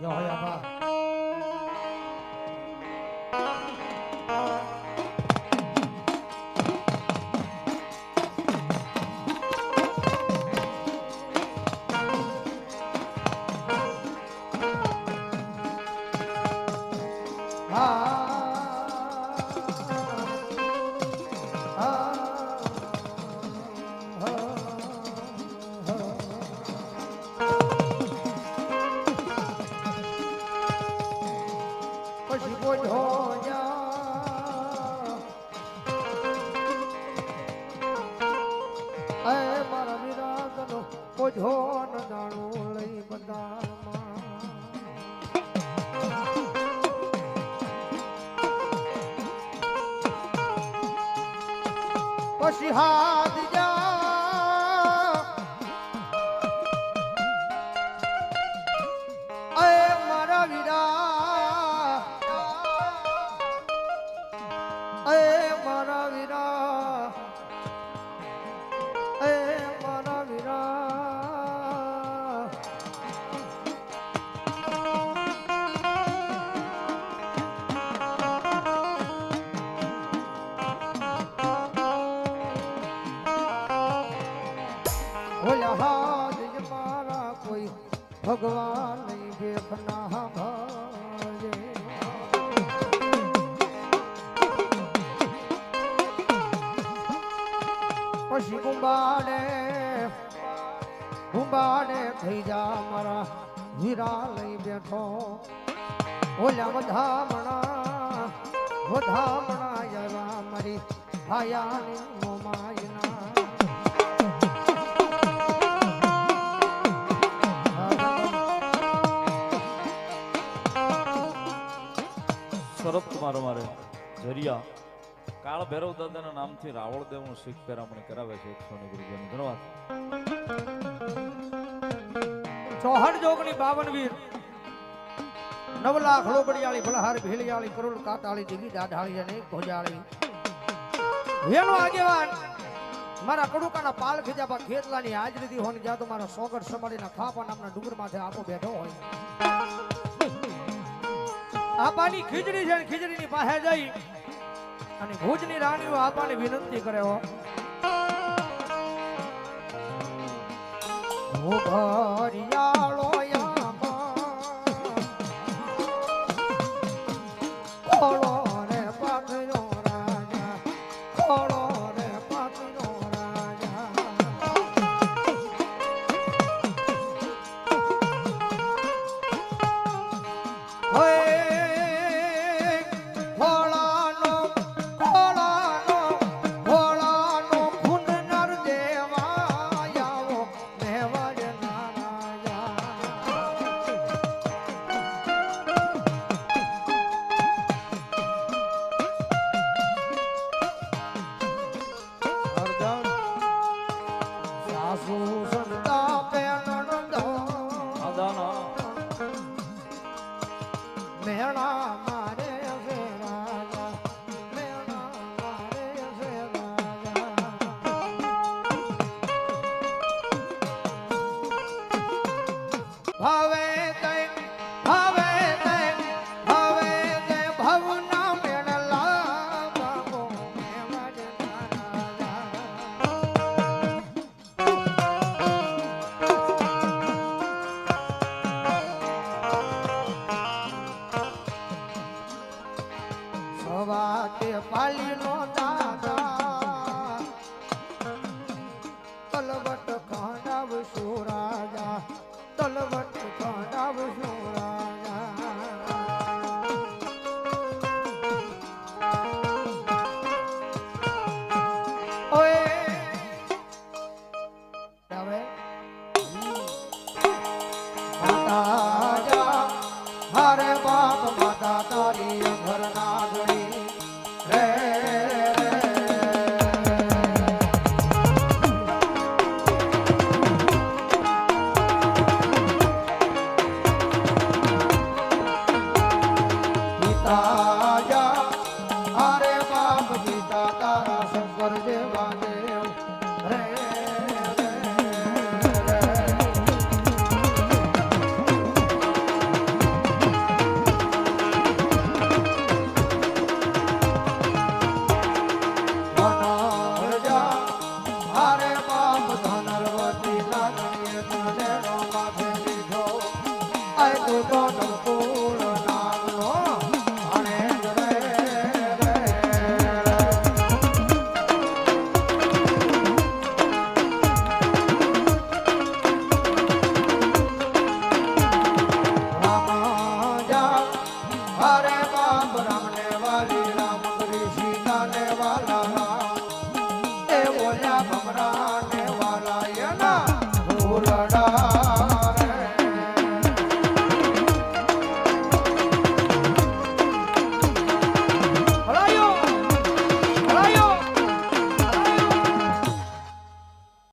જય હોય આભા પછી વિરાગનો બોધો ન દાણો લઈ બદામાં પછી હાથ ઓલા હાથ મારા કોઈ ભગવાન દેખના ભાજે પછી કુંભાડે કુંભાડે થઈ જા મારા હીરા લઈ બેઠો. ઓલા વધામણા વધામણા યરા મારી ભાયાની મોમાયના સરપ તમારો મારે ઝરિયા કાળ ભૈરવ દાદાના નામથી રાવળ દેવનું શીખ પેરામણી કરાવે છે એકસો ને ગુરુજીની ધન્યવાદ ચોહડ જોગણી બાવન નવ લાખ લોબડિયાળી ભલહાર ભેળિયાળી કરોડ કાતાળી દીવી દાઢાળી અને ભોજાળી વેણો આગેવાન, મારા કડુકાના પાલ ખીજાબા ખેતલાની હાજરીથી જ્યાં તો મારા સોગર સમાડીના ખાપા નામના ડુંગર માથે આપો બેઠો હોય. આપાની ખીજડી છે ને ખીજડીની પાસે જઈ અને ભુજની રાણીઓ આપાને વિનંતી કરે હો. ભાવે સવાતે પાલીનો દાદા. Baba